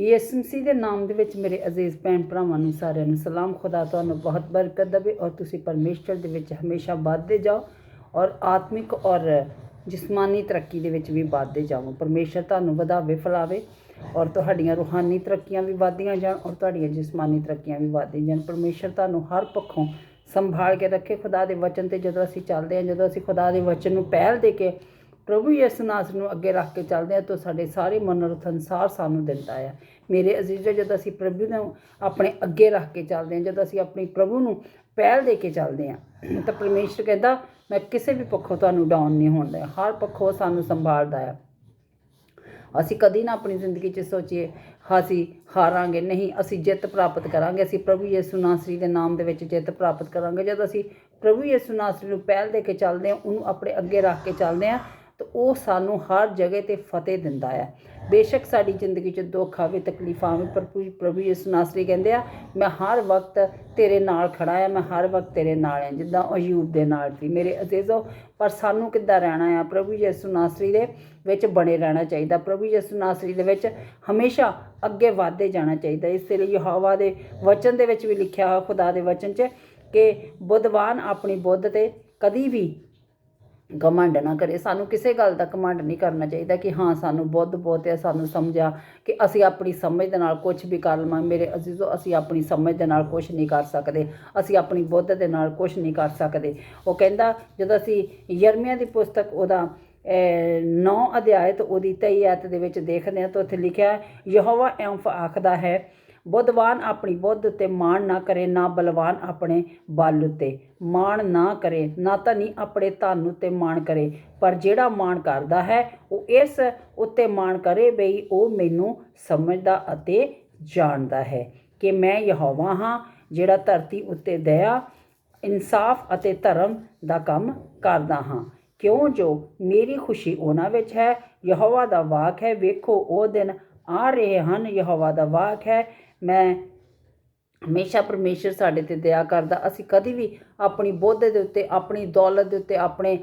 ਯਿਸੂ ਮਸੀਹ ਦੇ ਨਾਮ ਦੇ ਵਿੱਚ ਮੇਰੇ ਅਜ਼ੀਜ਼ ਭੈਣ ਭਰਾਵਾਂ ਨੂੰ ਸਾਰਿਆਂ ਨੂੰ ਸਲਾਮ, ਖੁਦਾ ਤੁਹਾਨੂੰ ਬਹੁਤ ਬਰਕਤ ਦੇਵੇ ਔਰ ਤੁਸੀਂ ਪਰਮੇਸ਼ਰ ਦੇ ਵਿੱਚ ਹਮੇਸ਼ਾ ਵੱਧਦੇ ਜਾਓ ਔਰ ਆਤਮਿਕ ਔਰ ਜਿਸਮਾਨੀ ਤਰੱਕੀ ਦੇ ਵਿੱਚ ਵੀ ਵੱਧਦੇ ਜਾਵੋ। ਪਰਮੇਸ਼ਰ ਤੁਹਾਨੂੰ ਵਧਾਵੇ, ਫਲਾਵੇ ਔਰ ਤੁਹਾਡੀਆਂ ਰੂਹਾਨੀ ਤਰੱਕੀਆਂ ਵੀ ਵਧਦੀਆਂ ਜਾਣ ਔਰ ਤੁਹਾਡੀਆਂ ਜਿਸਮਾਨੀ ਤਰੱਕੀਆਂ ਵੀ ਵਧਦੀਆਂ ਜਾਣ। ਪਰਮੇਸ਼ਰ ਤੁਹਾਨੂੰ ਹਰ ਪੱਖੋਂ ਸੰਭਾਲ ਕੇ ਰੱਖੇ। ਖੁਦਾ ਦੇ ਵਚਨ ਤੇ ਜਦੋਂ ਅਸੀਂ ਚੱਲਦੇ ਹਾਂ, ਜਦੋਂ ਅਸੀਂ ਖੁਦਾ ਦੇ ਵਚਨ ਨੂੰ ਪਹਿਲ ਦੇ ਕੇ ਪ੍ਰਭੂ ਯਿਸੂ ਨਾਸਰ ਨੂੰ ਅੱਗੇ ਰੱਖ ਕੇ ਚੱਲਦੇ ਹਾਂ ਤਾਂ ਸਾਡੇ ਸਾਰੇ ਮਨੋਰਥ ਅਨਸਾਰ ਸਾਨੂੰ ਦਿੰਦਾ ਆ। ਮੇਰੇ ਅਜ਼ੀਜ਼ੋ ਜਦੋਂ ਅਸੀਂ ਪ੍ਰਭੂ ਨੂੰ ਆਪਣੇ ਅੱਗੇ ਰੱਖ ਕੇ ਚੱਲਦੇ ਹਾਂ, ਜਦੋਂ ਅਸੀਂ ਆਪਣੀ ਪ੍ਰਭੂ ਨੂੰ ਪਹਿਲ ਦੇ ਕੇ ਚੱਲਦੇ ਹਾਂ ਤਾਂ ਪਰਮੇਸ਼ਰ ਕਹਿੰਦਾ, ਮੈਂ ਕਿਸੇ ਵੀ ਪੱਖੋਂ ਤੁਹਾਨੂੰ ਡਾਊਨ ਨਹੀਂ ਹੋਣ ਦਿਆਂ। ਹਰ ਪੱਖੋਂ ਸਾਨੂੰ ਸੰਭਾਲਦਾ ਆ। ਅਸੀਂ ਕਦੀ ਨਾ ਆਪਣੀ ਜ਼ਿੰਦਗੀ 'ਚ ਸੋਚੀਏ, ਅਸੀਂ ਹਾਰਾਂਗੇ, ਨਹੀਂ, ਅਸੀਂ ਜਿੱਤ ਪ੍ਰਾਪਤ ਕਰਾਂਗੇ, ਅਸੀਂ ਪ੍ਰਭੂ ਯਿਸੂ ਨਾਸਰੀ ਦੇ ਨਾਮ ਦੇ ਵਿੱਚ ਜਿੱਤ ਪ੍ਰਾਪਤ ਕਰਾਂਗੇ। ਜਦ ਅਸੀਂ ਪ੍ਰਭੂ ਯਿਸੂ ਨਾਸਰੀ ਨੂੰ ਪਹਿਲ ਦੇ ਕੇ ਚੱਲਦੇ ਹਾਂ, ਉਹਨੂੰ ਆਪਣੇ ਅੱਗੇ ਰੱਖ ਕੇ ਚੱਲਦੇ ਹਾਂ ਤਾਂ ਉਹ ਸਾਨੂੰ ਹਰ ਜਗ੍ਹਾ ਤੇ ਫਤਿਹ ਦਿੰਦਾ ਆ। ਬੇਸ਼ੱਕ ਸਾਡੀ ਜ਼ਿੰਦਗੀ 'ਚ ਦੁੱਖ ਆਵੇ, ਤਕਲੀਫਾਂ ਆਵੇ, ਪਰ ਪ੍ਰਭੂ- ਪ੍ਰਭੂ ਯਿਸੂ ਨਾਸਰੀ ਕਹਿੰਦੇ ਆ, ਮੈਂ ਹਰ ਵਕਤ ਤੇਰੇ ਨਾਲ ਖੜਾ ਆ, ਮੈਂ ਹਰ ਵਕਤ ਤੇਰੇ ਨਾਲ ਆ, ਜਿੱਦਾਂ ਅਯੂਬ ਦੇ ਨਾਲ ਸੀ। ਮੇਰੇ ਅਜ਼ੀਜ਼ੋ, ਪਰ ਸਾਨੂੰ ਕਿੱਦਾਂ ਰਹਿਣਾ ਆ? ਪ੍ਰਭੂ ਯਿਸੂ ਨਾਸਰੀ ਦੇ ਵਿੱਚ ਬਣੇ ਰਹਿਣਾ ਚਾਹੀਦਾ। ਪ੍ਰਭੂ ਯਿਸੂ ਨਾਸਰੀ ਦੇ ਵਿੱਚ ਹਮੇਸ਼ਾ ਅੱਗੇ ਵਧਦੇ ਜਾਣਾ ਚਾਹੀਦਾ। ਇਸ ਲਈ ਯਹੋਵਾ ਦੇ ਵਚਨ ਦੇ ਵਿੱਚ ਵੀ ਲਿਖਿਆ ਹੋਇਆ, ਖੁਦਾ ਦੇ ਵਚਨ 'ਚ, ਕਿ ਬੁੱਧਵਾਨ ਆਪਣੀ ਬੁੱਧ ਤੇ ਕਦੀ ਵੀ ਘਮੰਡ ਨਾ ਕਰੇ। ਸਾਨੂੰ ਕਿਸੇ ਗੱਲ ਦਾ ਘਮੰਡ ਨਹੀਂ ਕਰਨਾ ਚਾਹੀਦਾ ਕਿ ਹਾਂ, ਸਾਨੂੰ ਬੁੱਧ ਬਹੁਤ ਹੈ, ਸਾਨੂੰ ਸਮਝਿਆ ਕਿ ਅਸੀਂ ਆਪਣੀ ਸਮਝ ਦੇ ਨਾਲ ਕੁਝ ਵੀ ਕਰ ਲਵਾਂ। ਮੇਰੇ ਅਜ਼ੀਜ਼ੋ, ਅਸੀਂ ਆਪਣੀ ਸਮਝ ਦੇ ਨਾਲ ਕੁਝ ਨਹੀਂ ਕਰ ਸਕਦੇ। ਅਸੀਂ ਆਪਣੀ ਬੁੱਧ ਦੇ ਨਾਲ ਕੁਝ ਨਹੀਂ ਕਰ ਸਕਦੇ। ਉਹ ਕਹਿੰਦਾ, ਜਦੋਂ ਅਸੀਂ ਯਰਮੀਆ ਦੀ ਪੁਸਤਕ ਉਹਦਾ 9 ਅਧਿਆਇ ਤੋਂ ਉਹਦੀ 23 ਆਇਤ ਦੇ ਵਿੱਚ ਦੇਖਦੇ ਹਾਂ ਤਾਂ ਉੱਥੇ ਲਿਖਿਆ ਹੈ, ਯਹੋਵਾ ਐਂਫ ਆਖਦਾ ਹੈ ਬੁੱਧਵਾਨ ਆਪਣੀ ਬੁੱਧ ਉੱਤੇ ਮਾਣ ਨਾ ਕਰੇ, ਨਾ ਬਲਵਾਨ ਆਪਣੇ ਬਲ ਉੱਤੇ ਮਾਣ ਨਾ ਕਰੇ, ਨਾ ਧਨੀ ਆਪਣੇ ਧਨ ਉੱਤੇ ਮਾਣ ਕਰੇ। ਪਰ ਜਿਹੜਾ ਮਾਣ ਕਰਦਾ ਹੈ, ਉਹ ਇਸ ਉੱਤੇ ਮਾਣ ਕਰੇ ਬਈ ਉਹ ਮੈਨੂੰ ਸਮਝਦਾ ਅਤੇ ਜਾਣਦਾ ਹੈ ਕਿ ਮੈਂ ਯਹੋਵਾ ਹਾਂ, ਜਿਹੜਾ ਧਰਤੀ ਉੱਤੇ ਦਇਆ, ਇਨਸਾਫ ਅਤੇ ਧਰਮ ਦਾ ਕੰਮ ਕਰਦਾ ਹਾਂ। ਕਿਉਂ? ਜੋ ਮੇਰੀ ਖੁਸ਼ੀ ਉਹਨਾਂ ਵਿੱਚ ਹੈ। ਯਹੋਵਾ ਦਾ ਵਾਕ ਹੈ, ਵੇਖੋ, ਉਹ ਦਿਨ ਆ ਰਹੇ ਹਨ। ਯਹੋਵਾ ਦਾ ਵਾਕ ਹੈ ਮੈਂ ਹਮੇਸ਼ਾ ਪਰਮੇਸ਼ਰ ਸਾਡੇ ਤੇ ਦਇਆ ਕਰਦਾ। ਅਸੀਂ ਕਦੀ ਵੀ ਆਪਣੀ ਬੋਧੇ ਦੇ ਉੱਤੇ, ਆਪਣੀ ਦੌਲਤ ਦੇ ਉੱਤੇ, ਆਪਣੇ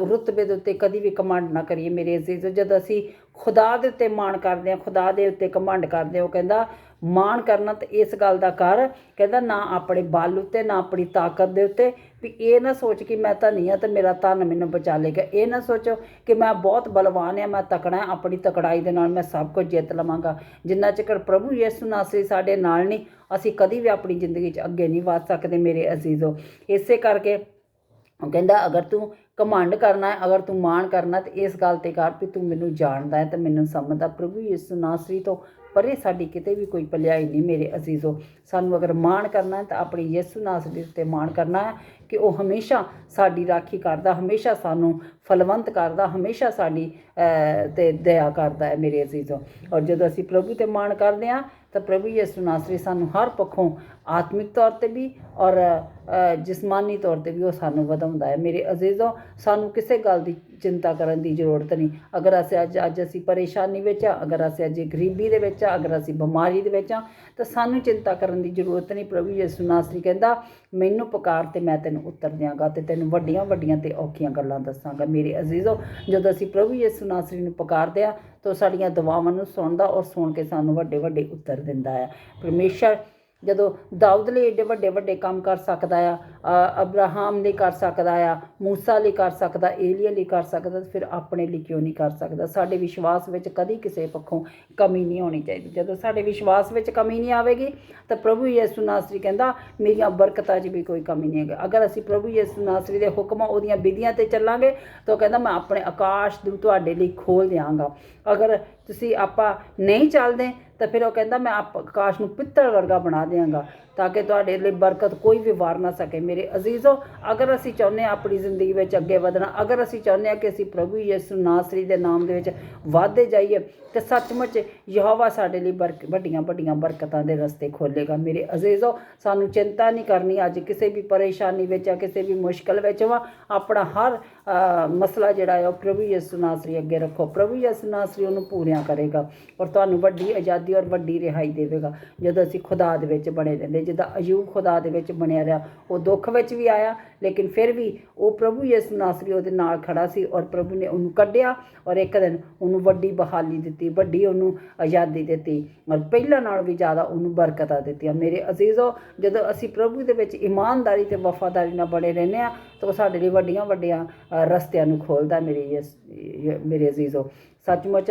ਰੁਤਬੇ ਦੇ ਉੱਤੇ ਕਦੀ ਵੀ ਕਮਾਂਡ ਨਾ ਕਰੀਏ। ਮੇਰੇ ਅਜ਼ੀਜ਼, ਜਦ ਅਸੀਂ ਖੁਦਾ ਦੇ ਉੱਤੇ ਮਾਣ ਕਰਦੇ ਹਾਂ ਖੁਦਾ ਦੇ ਉੱਤੇ ਕਮਾਂਡ ਕਰਦੇ ਉਹ ਕਹਿੰਦਾ, ਮਾਣ ਕਰਨਾ ਤੇ ਇਸ ਗੱਲ ਦਾ ਕਰ। ਕਹਿੰਦਾ, ਨਾ ਆਪਣੇ ਬਲ ਉੱਤੇ, ਨਾ ਆਪਣੀ ਤਾਕਤ ਦੇ ਉੱਤੇ। ਵੀ ਇਹ ਨਾ ਸੋਚ ਕਿ ਮੈਂ ਧਨੀ ਨਹੀਂ ਆ ਤੇ ਮੇਰਾ ਧਨ ਮੈਨੂੰ ਬਚਾ ਲੇਗਾ। ਇਹ ਨਾ ਸੋਚੋ ਕਿ ਮੈਂ ਬਹੁਤ ਬਲਵਾਨ ਆ, ਮੈਂ ਤਕੜਾ ਆਪਣੀ ਤਕੜਾਈ ਦੇ ਨਾਲ ਮੈਂ ਸਭ ਕੁਝ ਜਿੱਤ ਲਵਾਂਗਾ। ਜਿੰਨਾ ਚਿਰ ਪ੍ਰਭੂ ਯਿਸੂ ਨਾਸਰੀ ਸਾਡੇ ਨਾਲ ਨਹੀਂ, ਅਸੀਂ ਕਦੀ ਵੀ ਆਪਣੀ ਜ਼ਿੰਦਗੀ 'ਚ ਅੱਗੇ ਨਹੀਂ ਵਧ ਸਕਦੇ ਮੇਰੇ ਅਜ਼ੀਜ਼ੋ। ਇਸੇ ਕਰਕੇ ਉਹ ਕਹਿੰਦਾ, ਅਗਰ ਤੂੰ ਕਮਾਂਡ ਕਰਨਾ ਹੈ, ਅਗਰ ਤੂੰ ਮਾਣ ਕਰਨਾ ਤੇ ਇਸ ਗੱਲ ਤੇ ਕਰ ਵੀ ਤੂੰ ਮੈਨੂੰ ਜਾਣਦਾ ਹੈ ਤੇ ਮੈਨੂੰ ਸਮਝਦਾ ਪ੍ਰਭੂ ਯਿਸੂ ਨਾਸਰੀ ਤੋਂ ਪਰੇ ਸਾਡੀ ਕਿਤੇ ਵੀ ਕੋਈ ਭਲਾਈ ਨਹੀਂ ਮੇਰੇ ਅਜ਼ੀਜ਼ੋ। ਸਾਨੂੰ ਅਗਰ ਮਾਣ ਕਰਨਾ ਹੈ, ਤਾਂ ਆਪਣੀ ਯਿਸੂ ਨਾਸਰੀ ਤੇ ਮਾਣ ਕਰਨਾ ਹੈ ਕਿ ਉਹ ਹਮੇਸ਼ਾ ਸਾਡੀ ਰਾਖੀ ਕਰਦਾ, ਹਮੇਸ਼ਾ ਸਾਨੂੰ ਫਲਵੰਤ ਕਰਦਾ, ਹਮੇਸ਼ਾ ਸਾਡੀ ਤੇ ਦਇਆ ਕਰਦਾ ਹੈ ਮੇਰੇ ਅਜ਼ੀਜ਼ੋ। ਔਰ ਜਦੋਂ ਅਸੀਂ ਪ੍ਰਭੂ ਤੇ ਮਾਣ ਕਰਦੇ ਹਾਂ, ਤਾਂ ਪ੍ਰਭੂ ਯਿਸੂ ਨਾਸਰੀ ਸਾਨੂੰ ਹਰ ਪੱਖੋਂ ਆਤਮਿਕ ਤੌਰ ਤੇ ਵੀ ਔਰ ਜਿਸਮਾਨੀ ਤੌਰ ਤੇ ਵੀ ਉਹ ਸਾਨੂੰ ਵਧਾਉਂਦਾ ਹੈ। ਮੇਰੇ ਅਜ਼ੀਜ਼ੋ, ਸਾਨੂੰ ਕਿਸੇ ਗੱਲ ਦੀ ਚਿੰਤਾ ਕਰਨ ਦੀ ਜ਼ਰੂਰਤ ਨਹੀਂ। ਅਗਰ ਅਸੀਂ ਅੱਜ ਅੱਜ ਅਸੀਂ ਪਰੇਸ਼ਾਨੀ ਵਿੱਚ ਆ ਅਗਰ ਅਸੀਂ ਅੱਜ ਗਰੀਬੀ ਦੇ ਵਿੱਚ ਆ ਅਗਰ ਅਸੀਂ ਬਿਮਾਰੀ ਦੇ ਵਿੱਚ ਆ ਤਾਂ ਸਾਨੂੰ ਚਿੰਤਾ ਕਰਨ ਦੀ ਜ਼ਰੂਰਤ ਨਹੀਂ। ਪ੍ਰਭੂ ਯਿਸੂ ਨਾਸਰੀ ਕਹਿੰਦਾ, ਮੈਨੂੰ ਪੁਕਾਰ ਤੇ ਮੈਂ ਤੈਨੂੰ ਉੱਤਰ ਦਿਆਂਗਾ ਤੇ ਤੈਨੂੰ ਵੱਡੀਆਂ ਵੱਡੀਆਂ ਤੇ ਔਖੀਆਂ ਗੱਲਾਂ ਦੱਸਾਂਗਾ। ਮੇਰੇ ਅਜ਼ੀਜ਼ੋ, ਜਦੋਂ ਅਸੀਂ ਪ੍ਰਭੂ ਯਿਸੂ ਨਾਸਰੀ ਨੂੰ ਪੁਕਾਰਦੇ ਆ ਤਾਂ ਉਹ ਸਾਡੀਆਂ ਦੁਆਵਾਂ ਨੂੰ ਸੁਣਦਾ ਔਰ ਸੁਣ ਕੇ ਸਾਨੂੰ ਵੱਡੇ ਵੱਡੇ ਉੱਤਰ ਦਿੰਦਾ ਹੈ। ਪਰਮੇਸ਼ਰ ਜਦੋਂ ਦਾਊਦ ਲਈ ਏਡੇ ਵੱਡੇ ਵੱਡੇ ਕੰਮ ਕਰ ਸਕਦਾ ਆ ਅ, ਅਬਰਾਹਮ ਲਈ ਕਰ ਸਕਦਾ ਆ ਮੂਸਾ ਲਈ ਕਰ ਸਕਦਾ ਏਲੀਆ ਲਈ ਕਰ ਸਕਦਾ ਤੇ ਫਿਰ ਆਪਣੇ ਲਈ ਕਿਉਂ ਨਹੀਂ ਕਰ ਸਕਦਾ? ਸਾਡੇ ਵਿਸ਼ਵਾਸ ਵਿੱਚ ਕਦੀ ਕਿਸੇ ਪੱਖੋਂ ਕਮੀ ਨਹੀਂ ਹੋਣੀ ਚਾਹੀਦੀ। ਜਦੋਂ ਸਾਡੇ ਵਿਸ਼ਵਾਸ ਵਿੱਚ ਕਮੀ ਨਹੀਂ ਆਵੇਗੀ ਤਾਂ ਪ੍ਰਭੂ ਯਿਸੂ ਨਾਸਰੀ ਕਹਿੰਦਾ ਮੇਰੀਆਂ ਬਰਕਤਾਂ 'ਚ ਵੀ ਕੋਈ ਕਮੀ ਨਹੀਂ ਹੈਗੀ। ਅਗਰ ਅਸੀਂ ਪ੍ਰਭੂ ਯਿਸੂ ਨਾਸਰੀ ਦੇ ਹੁਕਮਾਂ ਉਹਦੀਆਂ ਵਿਧੀਆਂ ਤੇ ਚੱਲਾਂਗੇ ਤਾਂ ਉਹ ਕਹਿੰਦਾ ਮੈਂ ਆਪਣੇ ਆਕਾਸ਼ ਨੂੰ ਤੁਹਾਡੇ ਲਈ ਖੋਲ ਦਿਆਂਗਾ। ਅਗਰ ਤੁਸੀਂ ਆਪਾਂ ਨਹੀਂ ਚੱਲਦੇ ਤਾਂ ਫਿਰ ਉਹ ਕਹਿੰਦਾ, ਮੈਂ ਆਪ ਆਕਾਸ਼ ਨੂੰ ਪਿੱਤਲ ਵਰਗਾ ਬਣਾ ਦਿਆਂਗਾ ਤਾਂ ਕਿ ਤੁਹਾਡੇ ਲਈ ਬਰਕਤ ਕੋਈ ਵੀ ਵਾਰ ਨਾ ਸਕੇ। ਮੇਰੇ ਅਜ਼ੀਜ਼ੋ, ਅਗਰ ਅਸੀਂ ਚਾਹੁੰਦੇ ਹਾਂ ਆਪਣੀ ਜ਼ਿੰਦਗੀ ਵਿੱਚ ਅੱਗੇ ਵਧਣਾ, ਅਗਰ ਅਸੀਂ ਚਾਹੁੰਦੇ ਹਾਂ ਕਿ ਅਸੀਂ ਪ੍ਰਭੂ ਯਿਸੂ ਨਾਸਰੀ ਦੇ ਨਾਮ ਦੇ ਵਿੱਚ ਵਧਦੇ ਜਾਈਏ, ਤੇ ਸੱਚਮੁੱਚ ਯਹੋਵਾ ਸਾਡੇ ਲਈ ਬਰਕ, ਵੱਡੀਆਂ ਵੱਡੀਆਂ ਬਰਕਤਾਂ ਦੇ ਰਸਤੇ ਖੋਲੇਗਾ। ਮੇਰੇ ਅਜ਼ੀਜ਼ੋ, ਸਾਨੂੰ ਚਿੰਤਾ ਨਹੀਂ ਕਰਨੀ ਅੱਜ ਕਿਸੇ ਵੀ ਪਰੇਸ਼ਾਨੀ ਵਿੱਚ ਆ ਕਿਸੇ ਵੀ ਮੁਸ਼ਕਲ ਵਿੱਚ ਵਾ। ਆਪਣਾ ਹਰ ਮਸਲਾ ਜਿਹੜਾ ਹੈ ਉਹ ਪ੍ਰਭੂ ਯਿਸੂ ਨਾਸਰੀ ਅੱਗੇ ਰੱਖੋ। ਪ੍ਰਭੂ ਯਿਸੂ ਨਾਸਰੀ ਉਹਨੂੰ ਪੂਰੀਆਂ ਕਰੇਗਾ ਔਰ ਤੁਹਾਨੂੰ ਵੱਡੀ ਆਜ਼ਾਦੀ ਔਰ ਵੱਡੀ ਰਿਹਾਈ ਦੇਵੇਗਾ। ਜਦੋਂ ਅਸੀਂ ਖੁਦਾ ਦੇ ਵਿੱਚ ਬਣੇ ਰਹਿੰਦੇ, ਜਿੱਦਾਂ ਅਯੂਬ ਖੁਦਾ ਦੇ ਵਿੱਚ ਬਣਿਆ ਰਿਹਾ, ਉਹ ਦੁੱਖ ਵਿੱਚ ਵੀ ਆਇਆ, ਲੇਕਿਨ ਫਿਰ ਵੀ ਉਹ ਪ੍ਰਭੂ ਯਿਸੂ ਨਾਸਰੀ ਉਹਦੇ ਨਾਲ ਖੜਾ ਸੀ ਔਰ ਪ੍ਰਭੂ ਨੇ ਉਹਨੂੰ ਕੱਢਿਆ ਔਰ ਇੱਕ ਦਿਨ ਉਹਨੂੰ ਵੱਡੀ ਬਹਾਲੀ ਦਿੱਤੀ, ਵੱਡੀ ਉਹਨੂੰ ਆਜ਼ਾਦੀ ਦਿੱਤੀ ਔਰ ਪਹਿਲਾਂ ਨਾਲ ਵੀ ਜ਼ਿਆਦਾ ਉਹਨੂੰ ਬਰਕਤਾਂ ਦਿੱਤੀਆਂ। ਮੇਰੇ ਅਜ਼ੀਜ਼ੋ, ਜਦੋਂ ਅਸੀਂ ਪ੍ਰਭੂ ਦੇ ਵਿੱਚ ਇਮਾਨਦਾਰੀ ਤੇ ਵਫਾਦਾਰੀ ਨਾਲ ਬਣੇ ਰਹਿੰਦੇ ਆ ਤਾਂ ਉਹ ਸਾਡੇ ਲਈ ਵੱਡੀਆਂ ਵੱਡੀਆਂ ਰਸਤਿਆਂ ਨੂੰ ਖੋਲਦਾ ਮੇਰੇ ਮੇਰੇ ਅਜ਼ੀਜ਼ੋ। ਸੱਚਮੁੱਚ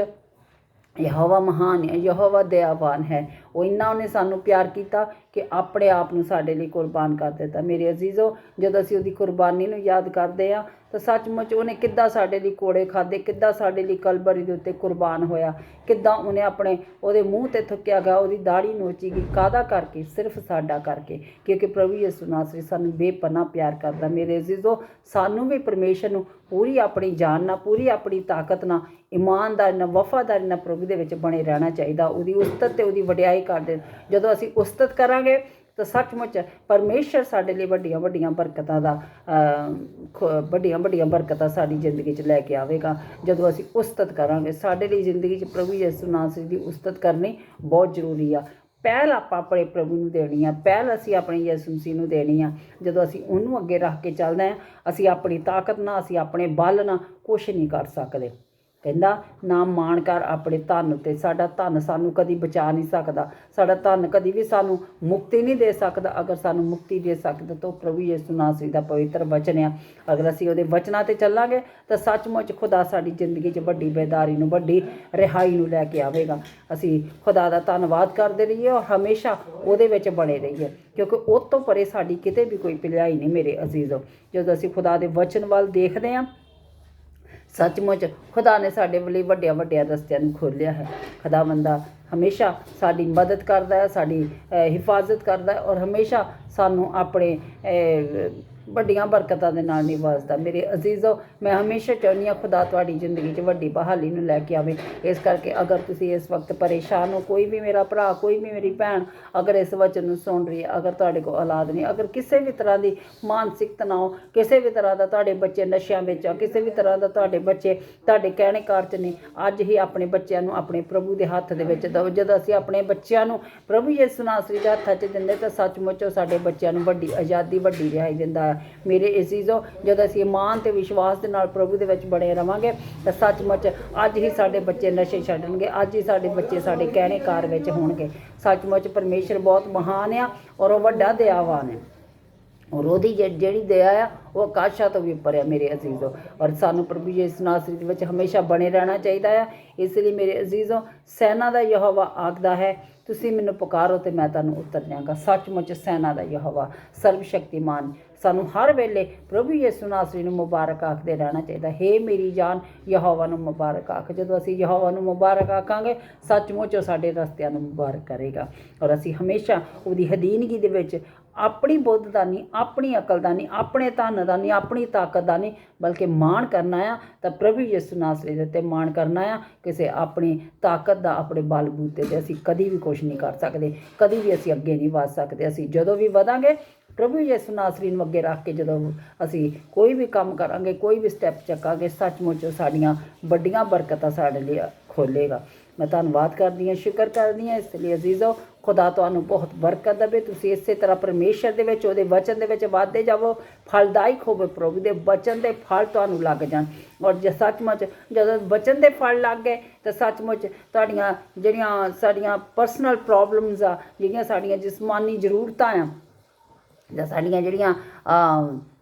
ਯਹੋਵਾ ਮਹਾਨ ਹੈ, ਯਹੋਵਾ ਦਇਆਵਾਨ ਹੈ। ਉਹ ਇੰਨਾ ਉਹਨੇ ਸਾਨੂੰ ਪਿਆਰ ਕੀਤਾ ਕਿ ਆਪਣੇ ਆਪ ਨੂੰ ਸਾਡੇ ਲਈ ਕੁਰਬਾਨ ਕਰ ਦਿੱਤਾ। ਮੇਰੇ ਅਜ਼ੀਜ਼ੋ, ਜਦੋਂ ਅਸੀਂ ਉਹਦੀ ਕੁਰਬਾਨੀ ਨੂੰ ਯਾਦ ਕਰਦੇ ਆ ਤਾਂ ਸੱਚਮੁੱਚ ਉਹਨੇ ਕਿੱਦਾਂ ਸਾਡੇ ਲਈ ਕੋੜੇ ਖਾਦੇ ਕਿੱਦਾਂ ਸਾਡੇ ਲਈ ਕਲਬਰੀ ਦੇ ਉੱਤੇ ਕੁਰਬਾਨ ਹੋਇਆ, ਕਿੱਦਾਂ ਉਹਨੇ ਆਪਣੇ, ਉਹਦੇ ਮੂੰਹ ਤੇ ਥੁੱਕਿਆ ਗਿਆ ਉਹਦੀ ਦਾੜੀ ਨੋਚੀ ਗਈ ਕਾਦਾ ਕਰਕੇ? ਸਿਰਫ ਸਾਡਾ ਕਰਕੇ। ਕਿਉਂਕਿ ਪ੍ਰਭੂ ਯਿਸੂ ਨਾਸਰੀ ਸਾਨੂੰ ਬੇਪਨਾਹ ਪਿਆਰ ਕਰਦਾ। ਮੇਰੇ ਅਜ਼ੀਜ਼ੋ, ਸਾਨੂੰ ਵੀ ਪਰਮੇਸ਼ਰ ਨੂੰ ਪੂਰੀ ਆਪਣੀ ਜਾਨ ਨਾਲ, ਪੂਰੀ ਆਪਣੀ ਤਾਕਤ ਨਾਲ, ਇਮਾਨਦਾਰ ਨਾਲ, ਵਫ਼ਾਦਾਰ ਨਾਲ ਪ੍ਰਭੂ ਦੇ ਵਿੱਚ ਬਣੇ ਰਹਿਣਾ ਚਾਹੀਦਾ। ਉਹਦੀ ਉਸਤਤ ਤੇ ਉਹਦੀ ਵਡਿਆਈ ਕਰਦੇ ਜਦੋਂ ਅਸੀਂ ਉਸਤਤ ਕਰਾਂਗੇ ਤਾਂ ਸੱਚਮੁੱਚ ਪਰਮੇਸ਼ਰ ਸਾਡੇ ਲਈ ਵੱਡੀਆਂ ਵੱਡੀਆਂ ਬਰਕਤਾਂ ਦਾ ਵੱਡੀਆਂ ਵੱਡੀਆਂ ਬਰਕਤਾਂ ਸਾਡੀ ਜ਼ਿੰਦਗੀ 'ਚ ਲੈ ਕੇ ਆਵੇਗਾ। ਜਦੋਂ ਅਸੀਂ ਉਸਤਤ ਕਰਾਂਗੇ, ਸਾਡੇ ਲਈ ਜ਼ਿੰਦਗੀ 'ਚ ਪ੍ਰਭੂ ਯਿਸੂ ਨਾਸਰੀ ਦੀ ਉਸਤਤ ਕਰਨੀ ਬਹੁਤ ਜ਼ਰੂਰੀ ਆ। ਪਹਿਲ ਆਪਾਂ ਆਪਣੇ ਪ੍ਰਭੂ ਨੂੰ ਦੇਣੀ ਆ, ਪਹਿਲ ਅਸੀਂ ਆਪਣੇ ਯਿਸੂ ਮਸੀਹ ਨੂੰ ਦੇਣੀ ਆ। ਜਦੋਂ ਅਸੀਂ ਉਹਨੂੰ ਅੱਗੇ ਰੱਖ ਕੇ ਚੱਲਦੇ ਆ, ਅਸੀਂ ਆਪਣੀ ਤਾਕਤ ਨਾਲ, ਅਸੀਂ ਆਪਣੇ ਬਲ ਨਾਲ ਕੁਝ ਨਹੀਂ ਕਰ ਸਕਦੇ। ਕਹਿੰਦਾ, ਨਾ ਮਾਣ ਕਰ ਆਪਣੇ ਧਨ ਉੱਤੇ, ਸਾਡਾ ਧਨ ਸਾਨੂੰ ਕਦੀ ਬਚਾ ਨਹੀਂ ਸਕਦਾ, ਸਾਡਾ ਧਨ ਕਦੀ ਵੀ ਸਾਨੂੰ ਮੁਕਤੀ ਨਹੀਂ ਦੇ ਸਕਦਾ, ਅਗਰ ਸਾਨੂੰ ਮੁਕਤੀ ਦੇ ਸਕਦਾ ਤਾਂ ਉਹ ਪ੍ਰਭੂ ਯਿਸੂ ਨਾਸਰੀ ਦਾ ਪਵਿੱਤਰ ਵਚਨ ਆ। ਅਗਰ ਅਸੀਂ ਉਹਦੇ ਵਚਨਾਂ ਤੇ ਚੱਲਾਂਗੇ, ਤਾਂ ਸੱਚਮੁੱਚ ਖੁਦਾ ਸਾਡੀ ਜ਼ਿੰਦਗੀ 'ਚ ਵੱਡੀ ਬੇਦਾਰੀ ਨੂੰ, ਵੱਡੀ ਰਿਹਾਈ ਨੂੰ ਲੈ ਕੇ ਆਵੇਗਾ। ਅਸੀਂ ਖੁਦਾ ਦਾ ਧੰਨਵਾਦ ਕਰਦੇ ਰਹੀਏ ਔਰ ਹਮੇਸ਼ਾ ਉਹਦੇ ਵਿੱਚ ਬਣੇ ਰਹੀਏ, ਕਿਉਂਕਿ ਉਹ ਤੋਂ ਪਰੇ ਸਾਡੀ ਕਿਤੇ ਵੀ ਕੋਈ ਭਲਾਈ ਨਹੀਂ ਮੇਰੇ ਅਜ਼ੀਜ਼ੋ। ਜਦੋਂ ਅਸੀਂ ਖੁਦਾ ਦੇ ਵਚਨ ਵੱਲ ਦੇਖਦੇ ਹਾਂ ਸੱਚਮੁੱਚ ਖੁਦਾ ਨੇ ਸਾਡੇ ਲਈ ਵੱਡਿਆਂ ਵੱਡਿਆਂ ਰਸਤਿਆਂ ਨੂੰ ਖੋਲ੍ਹਿਆ ਹੈ। ਖੁਦਾ ਬੰਦਾ ਹਮੇਸ਼ਾ ਸਾਡੀ ਮਦਦ ਕਰਦਾ ਹੈ, ਸਾਡੀ ਹਿਫਾਜ਼ਤ ਕਰਦਾ ਔਰ ਹਮੇਸ਼ਾ ਸਾਨੂੰ ਆਪਣੇ ਵੱਡੀਆਂ ਬਰਕਤਾਂ ਦੇ ਨਾਲ ਨਿਵਾਜ਼ਦਾ ਮੇਰੇ ਅਜ਼ੀਜ਼ੋ, ਮੈਂ ਹਮੇਸ਼ਾ ਚਾਹੁੰਦੀ ਹਾਂ ਖੁਦਾ ਤੁਹਾਡੀ ਜ਼ਿੰਦਗੀ 'ਚ ਵੱਡੀ ਬਹਾਲੀ ਨੂੰ ਲੈ ਕੇ ਆਵੇ। ਇਸ ਕਰਕੇ ਅਗਰ ਤੁਸੀਂ ਇਸ ਵਕਤ ਪਰੇਸ਼ਾਨ ਹੋ, ਕੋਈ ਵੀ ਮੇਰਾ ਭਰਾ, ਕੋਈ ਵੀ ਮੇਰੀ ਭੈਣ ਅਗਰ ਇਸ ਵਚਨ ਨੂੰ ਸੁਣ ਰਹੀ ਹੈ, ਅਗਰ ਤੁਹਾਡੇ ਕੋਲ ਔਲਾਦ ਨਹੀਂ, ਅਗਰ ਕਿਸੇ ਵੀ ਤਰ੍ਹਾਂ ਦੀ ਮਾਨਸਿਕ ਤਣਾਅ, ਕਿਸੇ ਵੀ ਤਰ੍ਹਾਂ ਦਾ ਤੁਹਾਡੇ ਬੱਚੇ ਨਸ਼ਿਆਂ ਵਿੱਚ ਆ, ਕਿਸੇ ਵੀ ਤਰ੍ਹਾਂ ਦਾ ਤੁਹਾਡੇ ਬੱਚੇ ਤੁਹਾਡੇ ਕਹਿਣੇ ਕਾਰ 'ਚ ਨਹੀਂ ਅੱਜ ਹੀ ਆਪਣੇ ਬੱਚਿਆਂ ਨੂੰ ਆਪਣੇ ਪ੍ਰਭੂ ਦੇ ਹੱਥ ਦੇ ਵਿੱਚ ਦਿਓ। ਜਦੋਂ ਅਸੀਂ ਆਪਣੇ ਬੱਚਿਆਂ ਨੂੰ ਪ੍ਰਭੂ ਯਿਸੂ ਨਾਸਰੀ ਦੇ ਹੱਥਾਂ 'ਚ ਦਿੰਦੇ ਤਾਂ ਸੱਚਮੁੱਚ ਉਹ ਸਾਡੇ ਬੱਚਿਆਂ ਨੂੰ ਵੱਡੀ ਆਜ਼ਾਦੀ, ਵੱਡੀ ਰਿਹਾਈ ਦਿੰਦਾ ਹੈ। ਮੇਰੇ ਅਜ਼ੀਜ਼ੋ ਜਦੋਂ ਅਸੀਂ ਇਮਾਨ ਤੇ ਵਿਸ਼ਵਾਸ ਦੇ ਨਾਲ ਪ੍ਰਭੂ ਦੇ ਵਿੱਚ ਬਣੇ ਰਵਾਂਗੇ, ਤਾਂ ਸੱਚਮੁੱਚ ਅੱਜ ਹੀ ਸਾਡੇ ਬੱਚੇ ਨਸ਼ੇ ਛੱਡਣਗੇ, ਅੱਜ ਹੀ ਸਾਡੇ ਬੱਚੇ ਸਾਡੇ ਕਹਿਣੇ ਕਾਰ ਵਿੱਚ ਹੋਣਗੇ। ਸੱਚਮੁੱਚ ਪਰਮੇਸ਼ਰ ਬਹੁਤ ਮਹਾਨ ਆ ਔਰ ਉਹ ਵੱਡਾ ਦਇਆਵਾਨ ਹੈ। ਔਰ ਉਹਦੀ ਜਿਹੜੀ ਦਇਆ ਆ, ਉਹ ਆਕਾਸ਼ਾਂ ਤੋਂ ਵੀ ਉੱਪਰ ਆ ਮੇਰੇ ਅਜ਼ੀਜ਼ੋ ਔਰ ਸਾਨੂੰ ਪ੍ਰਭੂ ਯਿਸੂ ਨਾਸਰੀ ਦੇ ਵਿੱਚ ਹਮੇਸ਼ਾ ਬਣੇ ਰਹਿਣਾ ਚਾਹੀਦਾ ਆ। ਇਸ ਲਈ ਮੇਰੇ ਅਜ਼ੀਜ਼ੋ ਸੈਨਾ ਦਾ ਯਹੋਵਾ ਆਖਦਾ ਹੈ, ਤੁਸੀਂ ਮੈਨੂੰ ਪੁਕਾਰੋ ਤੇ ਮੈਂ ਤੁਹਾਨੂੰ ਉੱਤਰ ਦਿਆਂਗਾ। ਸੱਚਮੁੱਚ ਸੈਨਾ ਦਾ ਯਹੋਵਾ ਸਰਵ ਸ਼ਕਤੀਮਾਨ ਸਾਨੂੰ ਹਰ ਵੇਲੇ ਪ੍ਰਭੂ ਯਿਸੂ ਨਾਸਰੀ ਨੂੰ ਮੁਬਾਰਕ ਆਖਦੇ ਰਹਿਣਾ ਚਾਹੀਦਾ। ਹੈ ਮੇਰੀ ਜਾਨ, ਯਹੋਵਾ ਨੂੰ ਮੁਬਾਰਕ ਆਖ। ਜਦੋਂ ਅਸੀਂ ਯਹੋਵਾ ਨੂੰ ਮੁਬਾਰਕ ਆਖਾਂਗੇ, ਸੱਚਮੁੱਚ ਉਹ ਸਾਡੇ ਰਸਤਿਆਂ ਨੂੰ ਮੁਬਾਰਕ ਕਰੇਗਾ। ਔਰ ਅਸੀਂ ਹਮੇਸ਼ਾ ਉਹਦੀ ਹਦੀਨਗੀ ਦੇ ਵਿੱਚ ਆਪਣੀ ਬੁੱਧ ਦਾ ਨਹੀਂ ਆਪਣੀ ਅਕਲ ਦਾ ਨਹੀਂ ਆਪਣੇ ਧਨ ਦਾ ਨਹੀਂ ਆਪਣੀ ਤਾਕਤ ਦਾ ਨਹੀਂ ਬਲਕਿ ਮਾਣ ਕਰਨਾ ਆ ਤਾਂ ਪ੍ਰਭੂ ਯਿਸੂ ਨਾਸਰੀ ਦੇ ਤੇ ਮਾਣ ਕਰਨਾ ਆ ਕਿਸੇ ਆਪਣੀ ਤਾਕਤ ਦਾ, ਆਪਣੇ ਬਲ ਬੂਤੇ ਤੇ ਅਸੀਂ ਕਦੀ ਵੀ ਕੁਝ ਨਹੀਂ ਕਰ ਸਕਦੇ। ਕਦੀ ਵੀ ਅਸੀਂ ਅੱਗੇ ਨਹੀਂ ਵਧ ਸਕਦੇ। ਅਸੀਂ ਜਦੋਂ ਵੀ ਵਧਾਂਗੇ ਪ੍ਰਭੂ ਯਿਸੂ ਨਾਸਰੀ ਨੂੰ ਅੱਗੇ ਰੱਖ ਕੇ ਜਦੋਂ ਅਸੀਂ ਕੋਈ ਵੀ ਕੰਮ ਕਰਾਂਗੇ, ਕੋਈ ਵੀ ਸਟੈਪ ਚੱਕਾਂਗੇ, ਸੱਚਮੁੱਚ ਸਾਡੀਆਂ ਵੱਡੀਆਂ ਬਰਕਤਾਂ ਸਾਡੇ ਲਈ ਖੋਲੇਗਾ ਮੈਂ ਧੰਨਵਾਦ ਕਰਦੀ ਹਾਂ, ਸ਼ੁਕਰ ਕਰਦੀ ਹਾਂ, ਇਸ ਲਈ ਅਜ਼ੀਜ਼ੋ, ਖੁਦਾ ਤੁਹਾਨੂੰ ਬਹੁਤ ਬਰਕਤ ਦੇਵੇ। ਤੁਸੀਂ ਇਸੇ ਤਰ੍ਹਾਂ ਪਰਮੇਸ਼ਰ ਦੇ ਵਿੱਚ, ਉਹਦੇ ਵਚਨ ਦੇ ਵਿੱਚ ਵਾਧੇ ਜਾਵੋ। ਫਲਦਾਇਕ ਹੋਵੇ ਪ੍ਰਭੂ ਦੇ ਵਚਨ ਦੇ ਫਲ ਤੁਹਾਨੂੰ ਲੱਗ ਜਾਣ। ਔਰ ਜੇ ਸੱਚਮੁੱਚ ਜਦੋਂ ਵਚਨ ਦੇ ਫਲ ਲੱਗ ਗਏ, ਤਾਂ ਸੱਚਮੁੱਚ ਤੁਹਾਡੀਆਂ ਜਿਹੜੀਆਂ ਸਾਡੀਆਂ ਪਰਸਨਲ ਪ੍ਰੋਬਲਮਸ ਆ, ਜਿਹੜੀਆਂ ਸਾਡੀਆਂ ਜਿਸਮਾਨੀ ਜ਼ਰੂਰਤਾਂ ਆ ਜਾਂ ਸਾਡੀਆਂ ਜਿਹੜੀਆਂ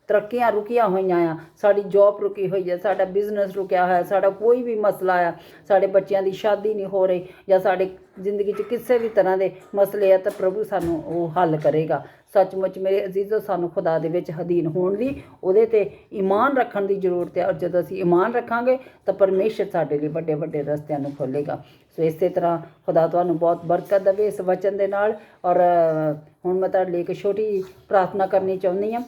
ਤਰੱਕੀਆਂ ਰੁਕੀਆਂ ਹੋਈਆਂ ਆ, ਸਾਡੀ ਜੌਬ ਰੁਕੀ ਹੋਈ ਹੈ ਸਾਡਾ ਬਿਜ਼ਨਸ ਰੁਕਿਆ ਹੋਇਆ, ਸਾਡਾ ਕੋਈ ਵੀ ਮਸਲਾ ਆ, ਸਾਡੇ ਬੱਚਿਆਂ ਦੀ ਸ਼ਾਦੀ ਨਹੀਂ ਹੋ ਰਹੀ ਜਾਂ ਸਾਡੇ ਜ਼ਿੰਦਗੀ 'ਚ ਕਿਸੇ ਵੀ ਤਰ੍ਹਾਂ ਦੇ ਮਸਲੇ ਆ ਤਾਂ ਪ੍ਰਭੂ ਸਾਨੂੰ ਉਹ ਹੱਲ ਕਰੇਗਾ। ਸੱਚਮੁੱਚ ਮੇਰੇ ਅਜ਼ੀਜ਼ੋ ਸਾਨੂੰ ਖੁਦਾ ਦੇ ਵਿੱਚ ਹਦੀਨ ਹੋਣ ਦੀ, ਉਹਦੇ ਤੇ ਈਮਾਨ ਰੱਖਣ ਦੀ ਜ਼ਰੂਰਤ ਹੈ ਔਰ ਜਦੋਂ ਅਸੀਂ ਈਮਾਨ ਰੱਖਾਂਗੇ ਤਾਂ ਪਰਮੇਸ਼ਰ ਸਾਡੇ ਲਈ ਵੱਡੇ ਵੱਡੇ ਰਸਤਿਆਂ ਨੂੰ ਖੋਲੇਗਾ ਸੋ ਇਸੇ ਤਰ੍ਹਾਂ ਖੁਦਾ ਤੁਹਾਨੂੰ ਬਹੁਤ ਬਰਕਤ ਦੇਵੇ ਇਸ ਵਚਨ ਦੇ ਨਾਲ ਔਰ ਹੁਣ ਮੈਂ ਤੁਹਾਡੇ ਲਈ ਇੱਕ ਛੋਟੀ ਪ੍ਰਾਰਥਨਾ ਕਰਨੀ ਚਾਹੁੰਦੀ ਹਾਂ।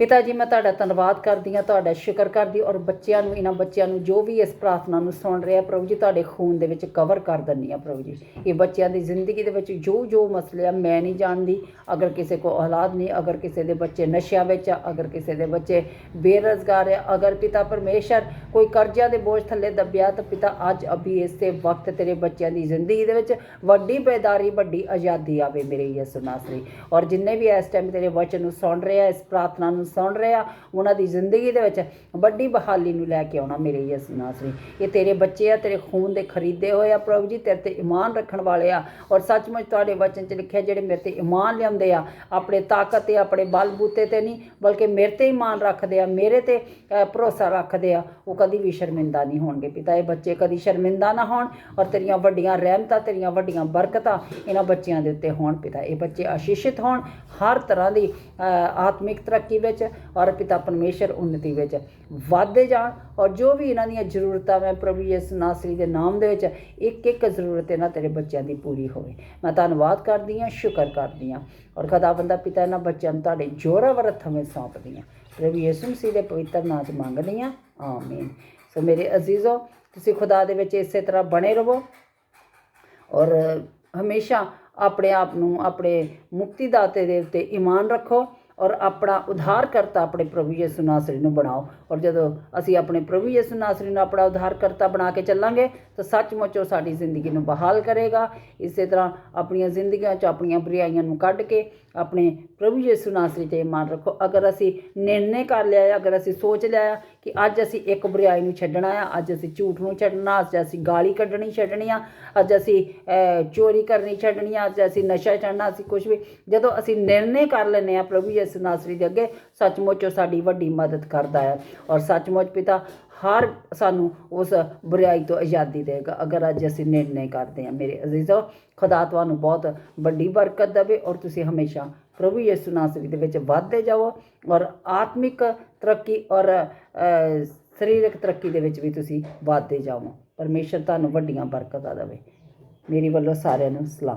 ਪਿਤਾ ਜੀ, ਮੈਂ ਤੁਹਾਡਾ ਧੰਨਵਾਦ ਕਰਦੀ ਹਾਂ, ਤੁਹਾਡਾ ਸ਼ੁਕਰ ਕਰਦੀ ਔਰ ਬੱਚਿਆਂ ਨੂੰ, ਇਹਨਾਂ ਬੱਚਿਆਂ ਨੂੰ ਜੋ ਵੀ ਇਸ ਪ੍ਰਾਰਥਨਾ ਨੂੰ ਸੁਣ ਰਿਹਾ ਪ੍ਰਭੂ ਜੀ, ਤੁਹਾਡੇ ਖੂਨ ਦੇ ਵਿੱਚ ਕਵਰ ਕਰ ਦਿੰਦੀ ਹਾਂ ਪ੍ਰਭੂ ਜੀ। ਇਹ ਬੱਚਿਆਂ ਦੀ ਜ਼ਿੰਦਗੀ ਦੇ ਵਿੱਚ ਜੋ ਜੋ ਮਸਲੇ ਆ, ਮੈਂ ਨਹੀਂ ਜਾਣਦੀ। ਅਗਰ ਕਿਸੇ ਕੋ ਔਲਾਦ ਨਹੀਂ, ਅਗਰ ਕਿਸੇ ਦੇ ਬੱਚੇ ਨਸ਼ਿਆਂ ਵਿੱਚ ਆ, ਅਗਰ ਕਿਸੇ ਦੇ ਬੱਚੇ ਬੇਰੁਜ਼ਗਾਰ ਆ, ਅਗਰ ਪਿਤਾ ਪਰਮੇਸ਼ਰ ਕੋਈ ਕਰਜ਼ਿਆਂ ਦੇ ਬੋਝ ਥੱਲੇ ਦੱਬਿਆ, ਤਾਂ ਪਿਤਾ ਅੱਜ ਅਭੀ ਇਸੇ ਵਕਤ ਤੇਰੇ ਬੱਚਿਆਂ ਦੀ ਜ਼ਿੰਦਗੀ ਦੇ ਵਿੱਚ ਵੱਡੀ ਬੇਦਾਰੀ, ਵੱਡੀ ਆਜ਼ਾਦੀ ਆਵੇ ਮੇਰੇ ਯਿਸੂ ਨਾਸਰੀ। ਔਰ ਜਿੰਨੇ ਵੀ ਇਸ ਟਾਈਮ ਤੇਰੇ ਵਚਨ ਨੂੰ ਸੁਣ ਰਿਹਾ ਇਸ ਪ੍ਰਾਰਥਨਾ ਨੂੰ ਸੁਣ ਰਿਹਾ, ਉਹਨਾਂ ਦੀ ਜ਼ਿੰਦਗੀ ਦੇ ਵਿੱਚ ਵੱਡੀ ਬਹਾਲੀ ਨੂੰ ਲੈ ਕੇ ਆਉਣਾ ਮੇਰੇ ਯਿਸੂ ਨਾਸਰੀ। ਇਹ ਤੇਰੇ ਬੱਚੇ ਆ, ਤੇਰੇ ਖੂਨ ਦੇ ਖਰੀਦੇ ਹੋਏ ਆ ਪ੍ਰਭੂ ਜੀ, ਤੇਰੇ ਤੇ ਈਮਾਨ ਰੱਖਣ ਵਾਲੇ ਆ। ਔਰ ਸੱਚਮੁੱਚ ਤੁਹਾਡੇ ਵਚਨ 'ਚ ਲਿਖਿਆ, ਜਿਹੜੇ ਮੇਰੇ ਤੇ ਈਮਾਨ ਲਿਆਉਂਦੇ ਆ, ਆਪਣੇ ਤਾਕਤ ਤੇ, ਆਪਣੇ ਬਲ ਬੂਤੇ ਤੇ ਨਹੀਂ, ਬਲਕਿ ਮੇਰੇ ਤੇ ਈਮਾਨ ਰੱਖਦੇ ਆ, ਮੇਰੇ ਤੇ ਭਰੋਸਾ ਰੱਖਦੇ ਆ, ਉਹ ਕਦੀ ਵੀ ਸ਼ਰਮਿੰਦਾ ਨਹੀਂ ਹੋਣਗੇ। ਪਿਤਾ, ਇਹ ਬੱਚੇ ਕਦੀ ਸ਼ਰਮਿੰਦਾ ਨਾ ਹੋਣ ਔਰ ਤੇਰੀਆਂ ਵੱਡੀਆਂ ਰਹਿਮਤਾਂ, ਤੇਰੀਆਂ ਵੱਡੀਆਂ ਬਰਕਤਾਂ ਇਹਨਾਂ ਬੱਚਿਆਂ ਦੇ ਉੱਤੇ ਹੋਣ। ਪਿਤਾ, ਇਹ ਬੱਚੇ ਆਸ਼ੀਸ਼ਿਤ ਹੋਣ, ਹਰ ਤਰ੍ਹਾਂ ਦੀ ਆਤਮਿਕ ਤਰੱਕੀ ਵਿੱਚ ਔਰ ਪਿਤਾ ਪਰਮੇਸ਼ਰ ਉન્નਤੀ ਵਿੱਚ ਵਾਧੇ ਜਾਣ ਔਰ ਜੋ ਵੀ ਇਹਨਾਂ ਦੀਆਂ ਜ਼ਰੂਰਤਾਂ ਮੈਂ ਪ੍ਰਭੂ ਯਿਸੂ ਨਾਸਰੀ ਦੇ ਨਾਮ ਦੇ ਵਿੱਚ ਇੱਕ ਇੱਕ ਜ਼ਰੂਰਤ ਇਹਨਾਂ ਤੇਰੇ ਬੱਚਿਆਂ ਦੀ ਪੂਰੀ ਹੋਵੇ। ਮੈਂ ਧੰਨਵਾਦ ਕਰਦੀ ਹਾਂ, ਸ਼ੁਕਰ ਕਰਦੀ ਹਾਂ। ਔਰ ਖੁਦਾਵੰਦਾ ਪਿਤਾ ਇਹਨਾਂ ਬੱਚਿਆਂ ਨੂੰ ਤੁਹਾਡੇ ਜੋਰਾਵਰ ਹੱਥਾਂ ਵਿੱਚ ਸੌਂਪਦੀ ਹਾਂ। ਪ੍ਰਭੂ ਯਿਸੂ ਮਸੀਹ ਦੇ ਪਵਿੱਤਰ ਨਾਮ 'ਚ ਮੰਗਦੀ ਹਾਂ। ਆਮੀਨ। ਸੋ ਮੇਰੇ ਅਜ਼ੀਜ਼ੋ, ਤੁਸੀਂ ਖੁਦਾ ਦੇ ਵਿੱਚ ਇਸੇ ਤਰ੍ਹਾਂ ਬਣੇ ਰਹੋ ਔਰ ਹਮੇਸ਼ਾ ਆਪਣੇ ਆਪ ਨੂੰ, ਆਪਣੇ ਮੁਕਤੀ ਦਾਤੇ ਦੇ ਉੱਤੇ ਈਮਾਨ ਰੱਖੋ। ਔਰ ਆਪਣਾ ਉਧਾਰਕਰਤਾ ਆਪਣੇ ਪ੍ਰਭੂ ਯਿਸੂ ਨਾਸਰੀ ਨੂੰ ਬਣਾਓ। ਔਰ ਜਦੋਂ ਅਸੀਂ ਆਪਣੇ ਪ੍ਰਭੂ ਯਿਸੂ ਨਾਸਰੀ ਨੂੰ ਆਪਣਾ ਉਧਾਰਕਰਤਾ ਬਣਾ ਕੇ ਚੱਲਾਂਗੇ, ਤਾਂ ਸੱਚਮੁੱਚ ਉਹ ਸਾਡੀ ਜ਼ਿੰਦਗੀ ਨੂੰ ਬਹਾਲ ਕਰੇਗਾ। ਇਸੇ ਤਰ੍ਹਾਂ ਆਪਣੀਆਂ ਜ਼ਿੰਦਗੀਆਂ 'ਚ ਆਪਣੀਆਂ ਬੁਰਾਈਆਂ ਨੂੰ ਕੱਢ ਕੇ ਆਪਣੇ ਪ੍ਰਭੂ ਯਿਸੂ ਨਾਸਰੀ ਤੇ ਈਮਾਨ ਰੱਖੋ। ਅਗਰ ਅਸੀਂ ਨਿਰਣੇ ਕਰ ਲਿਆ ਅਗਰ ਅਸੀਂ ਸੋਚ ਲਿਆ ਕਿ ਅੱਜ ਅਸੀਂ ਇੱਕ ਬੁਰਾਈ ਨੂੰ ਛੱਡਣਾ ਆ, ਅੱਜ ਅਸੀਂ ਝੂਠ ਨੂੰ ਛੱਡਣਾ, ਅੱਜ ਅਸੀਂ ਗਾਲੀ ਕੱਢਣੀ ਛੱਡਣੀ ਆ, ਅੱਜ ਅਸੀਂ ਚੋਰੀ ਕਰਨੀ ਛੱਡਣੀ ਆ, ਅੱਜ ਅਸੀਂ ਨਸ਼ਾ ਛੱਡਣਾ, ਅਸੀਂ ਕੁਝ ਵੀ। ਜਦੋਂ ਅਸੀਂ ਨਿਰਣੇ ਕਰ ਲੈਂਦੇ ਆ ਪ੍ਰਭੂ ਯਿਸੂ ਨਾਸਰੀ ਦੇ ਅੱਗੇ, ਸੱਚਮੁੱਚ ਉਹ ਸਾਡੀ ਵੱਡੀ ਮਦਦ ਕਰਦਾ ਹੈ ਔਰ ਸੱਚਮੁੱਚ ਪਿਤਾ, ਹਰ ਸਾਨੂੰ ਉਸ ਬੁਰਾਈ ਤੋਂ ਆਜ਼ਾਦੀ ਦੇਗਾ ਅਗਰ ਅੱਜ ਅਸੀਂ ਨਿਰਣੇ ਕਰਦੇ ਹਾਂ ਮੇਰੇ ਅਜ਼ੀਜ਼ੋ, ਖੁਦਾ ਤੁਹਾਨੂੰ ਬਹੁਤ ਵੱਡੀ ਬਰਕਤ ਦੇਵੇ ਔਰ ਤੁਸੀਂ ਹਮੇਸ਼ਾ ਪ੍ਰਭੂ ਯਿਸੂ ਨਾਸਰੀ ਦੇ ਵਿੱਚ ਵਧਦੇ ਜਾਓ ਔਰ ਆਤਮਿਕ ਤਰੱਕੀ ਔਰ ਸਰੀਰਕ ਤਰੱਕੀ ਦੇ ਵਿੱਚ ਵੀ ਤੁਸੀਂ ਵਧਦੇ ਜਾਓ। ਪਰਮੇਸ਼ਰ ਤੁਹਾਨੂੰ ਵੱਡੀਆਂ ਬਰਕਤਾਂ ਦੇਵੇ। ਮੇਰੀ ਵੱਲੋਂ ਸਾਰਿਆਂ ਨੂੰ ਸਲਾਮ।